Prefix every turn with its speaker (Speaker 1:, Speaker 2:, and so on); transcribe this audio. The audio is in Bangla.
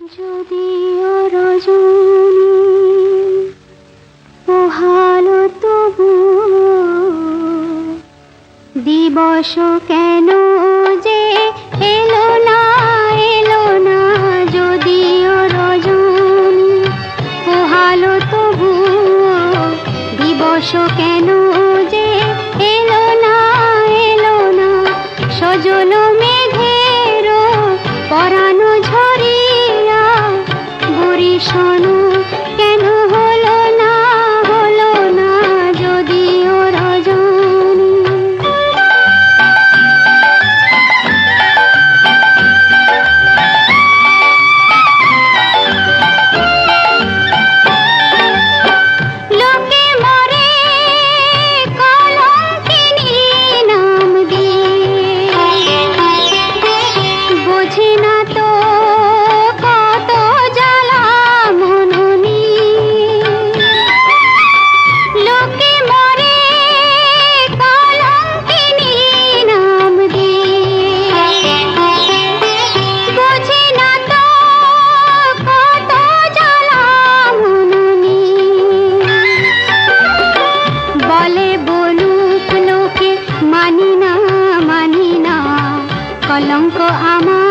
Speaker 1: যদিও রজনী পোহালো তবু দিবস কেন যে এলো না এলো না যদিও রজনী পোহালো তবু দিবস কেন কলঙ্ক আমার